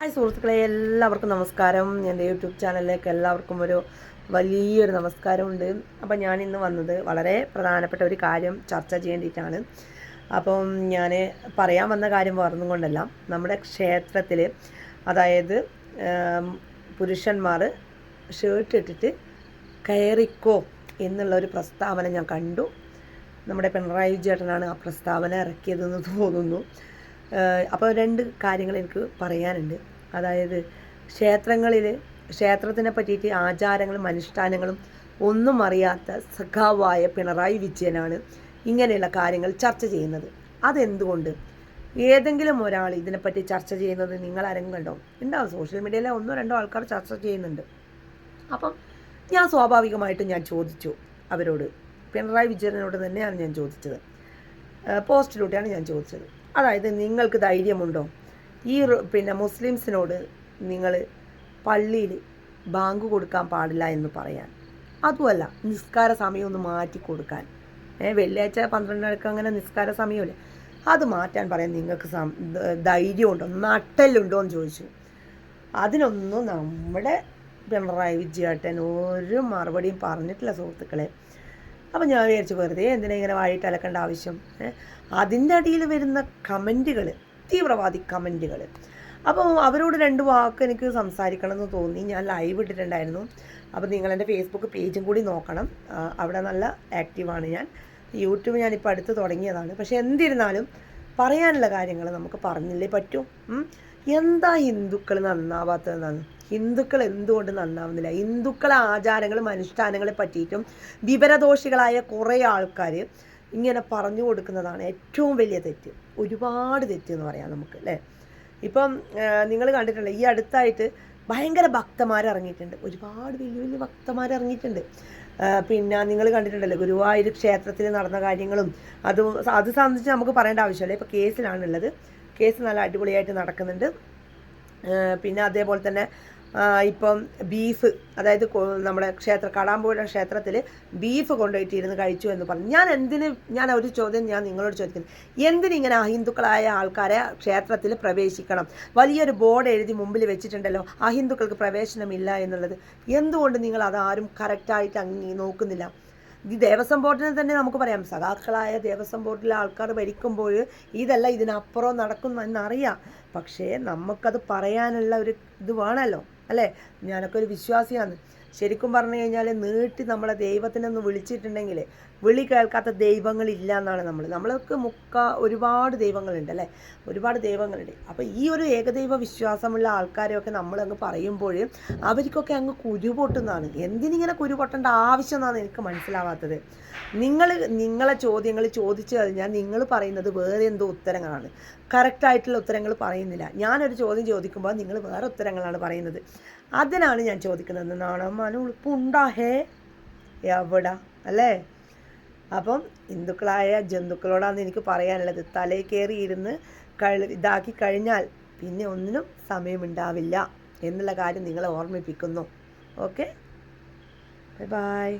Hi സുഹൃത്തുക്കളെ എല്ലാവർക്കും നമസ്കാരം. എന്റെ യൂട്യൂബ് ചാനലിലേക്ക് എല്ലാവർക്കും ഒരു വലിയൊരു നമസ്കാരമുണ്ട്. അപ്പം ഞാൻ ഇന്ന് വന്നത് വളരെ പ്രധാനപ്പെട്ട ഒരു കാര്യം ചർച്ച ചെയ്യേണ്ടിയിട്ടാണ്. അപ്പം ഞാൻ പറയാൻ വന്ന കാര്യം പറഞ്ഞും കൊണ്ടല്ല. നമ്മുടെ ക്ഷേത്രത്തിൽ അതായത് പുരുഷന്മാർ ഷർട്ട് ഇട്ടിട്ട് കയറിക്കോ എന്നുള്ള ഒരു പ്രസ്താവന ഞാൻ കണ്ടു. നമ്മുടെ പിണറായി ചേട്ടനാണ് ആ പ്രസ്താവന ഇറക്കിയതെന്ന് തോന്നുന്നു. അപ്പോൾ രണ്ട് കാര്യങ്ങൾ എനിക്ക് പറയാനുണ്ട്. അതായത് ക്ഷേത്രങ്ങളിൽ ക്ഷേത്രത്തിനെ പറ്റിയിട്ട് ആചാരങ്ങളും അനുഷ്ഠാനങ്ങളും ഒന്നും അറിയാത്ത സഖാവായ പിണറായി വിജയനാണ് ഇങ്ങനെയുള്ള കാര്യങ്ങൾ ചർച്ച ചെയ്യുന്നത്. അതെന്തുകൊണ്ട്? ഏതെങ്കിലും ഒരാൾ ഇതിനെപ്പറ്റി ചർച്ച ചെയ്യുന്നത് നിങ്ങൾ ആരെങ്കിലും കണ്ടോ? ഉണ്ടാവും സോഷ്യൽ മീഡിയയിലെ ഒന്നോ രണ്ടോ ആൾക്കാർ ചർച്ച ചെയ്യുന്നുണ്ട്. അപ്പം ഞാൻ സ്വാഭാവികമായിട്ടും ഞാൻ ചോദിച്ചു അവരോട്. പിണറായി വിജയനോട് തന്നെയാണ് ഞാൻ ചോദിച്ചത്. പോസ്റ്റിലൂടെയാണ് ഞാൻ ചോദിച്ചത്. അതായത് നിങ്ങൾക്ക് ധൈര്യമുണ്ടോ? ഈ പിന്നെ മുസ്ലിംസിനോട് നിങ്ങൾ പള്ളിയിൽ ബാങ്ക് കൊടുക്കാൻ പാടില്ല എന്ന് പറയാൻ. അതുമല്ല നിസ്കാര സമയം ഒന്ന് മാറ്റി കൊടുക്കാൻ. ഏഹ് വെള്ളിയാഴ്ച പന്ത്രണ്ടരക്ക് അങ്ങനെ നിസ്കാര സമയമില്ല? അത് മാറ്റാൻ പറയാൻ നിങ്ങൾക്ക് ധൈര്യമുണ്ടോ? നട്ടലുണ്ടോ എന്ന് ചോദിച്ചു. അതിനൊന്നും നമ്മുടെ പിണറായി വിജയേട്ടൻ ഒരു മറുപടിയും പറഞ്ഞിട്ടില്ല സുഹൃത്തുക്കളെ. അപ്പം ഞാൻ വിചാരിച്ചു വെറുതെ എന്തിനാ ഇങ്ങനെ വായിട്ട് അലക്കേണ്ട ആവശ്യം? അതിന്റെ അടിയിൽ വരുന്ന കമന്റുകൾ തീവ്രവാദി കമന്റുകൾ അപ്പോൾ അവരോട് രണ്ട് വാക്ക് എനിക്ക് സംസാരിക്കണം എന്ന് തോന്നി. ഞാൻ ലൈവ് ഇട്ടിട്ടുണ്ടായിരുന്നു. അപ്പോൾ നിങ്ങൾ എന്റെ ഫേസ്ബുക്ക് പേജും കൂടി നോക്കണം. അവിടെ നല്ല ആക്റ്റീവാണ് ഞാൻ. യൂട്യൂബ് ഞാനിപ്പോൾ അടുത്ത് തുടങ്ങിയതാണ്. പക്ഷേ എന്തിരുന്നാലും പറയാനുള്ള കാര്യങ്ങൾ നമുക്ക് പറഞ്ഞില്ലേ പറ്റൂ? എന്താ ഹിന്ദുക്കൾ നന്നാവാത്തതെന്നാണ്? ഹിന്ദുക്കൾ എന്തുകൊണ്ട് നന്നാവുന്നില്ല? ഹിന്ദുക്കളെ ആചാരങ്ങളും അനുഷ്ഠാനങ്ങളെ പറ്റിയിട്ടും വിവരദോഷികളായ കുറേ ആൾക്കാർ ഇങ്ങനെ പറഞ്ഞു കൊടുക്കുന്നതാണ് ഏറ്റവും വലിയ തെറ്റ്. ഒരുപാട് തെറ്റ് എന്ന് പറയാം നമുക്ക് അല്ലേ? ഇപ്പം നിങ്ങൾ കണ്ടിട്ടുണ്ട് ഈ അടുത്തായിട്ട് ഭയങ്കര ഭക്തന്മാർ ഇറങ്ങിയിട്ടുണ്ട് ഒരുപാട് വലിയ വലിയ ആ, പിന്നെ നിങ്ങൾ കണ്ടിട്ടുണ്ടല്ലോ ഗുരുവായൂർ ക്ഷേത്രത്തിൽ നടന്ന കാര്യങ്ങളും അത് അത് സംബന്ധിച്ച് നമുക്ക് പറയേണ്ട ആവശ്യമില്ല. ഇപ്പോൾ കേസിലാണുള്ളത്. കേസ് നല്ല അടിപൊളിയായിട്ട് നടക്കുന്നുണ്ട്. പിന്നെ അതേപോലെ തന്നെ ഇപ്പം ബീഫ് അതായത് നമ്മുടെ ക്ഷേത്ര കടാമ്പുഴ ക്ഷേത്രത്തിൽ ബീഫ് കൊണ്ടുപോയിട്ടിരുന്ന് കഴിച്ചു എന്ന് പറഞ്ഞു. ഞാൻ എന്തിന് ഞാൻ ഒരു ചോദ്യം ഞാൻ നിങ്ങളോട് ചോദിക്കുന്നു. എന്തിനിങ്ങനെ അഹിന്ദുക്കളായ ആൾക്കാരെ ക്ഷേത്രത്തിൽ പ്രവേശിക്കണം? വലിയൊരു ബോർഡ് എഴുതി മുമ്പിൽ വെച്ചിട്ടുണ്ടല്ലോ അഹിന്ദുക്കൾക്ക് പ്രവേശനമില്ല എന്നുള്ളത്. എന്തുകൊണ്ട് നിങ്ങൾ അതാരും കറക്റ്റായിട്ട് അങ്ങ് നോക്കുന്നില്ല? ഈ ദേവസ്വം ബോർഡിനെ തന്നെ നമുക്ക് പറയാം. സഖാക്കളായ ദേവസ്വം ബോർഡിലെ ആൾക്കാർ ഭരിക്കുമ്പോൾ ഇതല്ല ഇതിനപ്പുറം നടക്കുന്നു എന്നറിയാം. പക്ഷേ നമുക്കത് പറയാനുള്ള ഒരു ഇത് വേണമല്ലോ. അല്ലേ? ഞാനൊക്കെ ഒരു വിശ്വാസിയാണ്. ശരിക്കും പറഞ്ഞു കഴിഞ്ഞാൽ നീട്ടി നമ്മളെ ദൈവത്തിനൊന്ന് വിളിച്ചിട്ടുണ്ടെങ്കിൽ വിളി കേൾക്കാത്ത ദൈവങ്ങളില്ല എന്നാണ് നമ്മൾ നമ്മൾക്ക് മുക്ക ഒരുപാട് ദൈവങ്ങളുണ്ട് അല്ലേ? ഒരുപാട് ദൈവങ്ങളുണ്ട്. അപ്പോൾ ഈ ഒരു ഏകദൈവ വിശ്വാസമുള്ള ആൾക്കാരെയൊക്കെ നമ്മളങ്ങ് പറയുമ്പോൾ അവർക്കൊക്കെ അങ്ങ് കുരുപൊട്ടുന്നതാണ്. എന്തിനിങ്ങനെ കുരുപൊട്ടേണ്ട ആവശ്യം എന്നാണ് എനിക്ക് മനസ്സിലാവാത്തത്. നിങ്ങൾ നിങ്ങളെ ചോദ്യങ്ങൾ ചോദിച്ചു കഴിഞ്ഞാൽ നിങ്ങൾ പറയുന്നത് വേറെ എന്തോ ഉത്തരങ്ങളാണ്. കറക്റ്റായിട്ടുള്ള ഉത്തരങ്ങൾ പറയുന്നില്ല. ഞാനൊരു ചോദ്യം ചോദിക്കുമ്പോൾ നിങ്ങൾ വേറെ ഉത്തരങ്ങളാണ് പറയുന്നത്. അതിനാണ് ഞാൻ ചോദിക്കുന്നത്. നാണം മാനം ഉളുപ്പുണ്ടാ ഹേ എവിടാ അല്ലേ? അപ്പം ഹിന്ദുക്കളായ ജന്തുക്കളോടാണ് എനിക്ക് പറയാനുള്ളത്. തലയിൽ കയറി ഇരുന്ന് കഴി ഇതാക്കി കഴിഞ്ഞാൽ പിന്നെ ഒന്നിനും സമയമുണ്ടാവില്ല എന്നുള്ള കാര്യം നിങ്ങളെ ഓർമ്മിപ്പിക്കുന്നു. ഓക്കെ? Bye bye.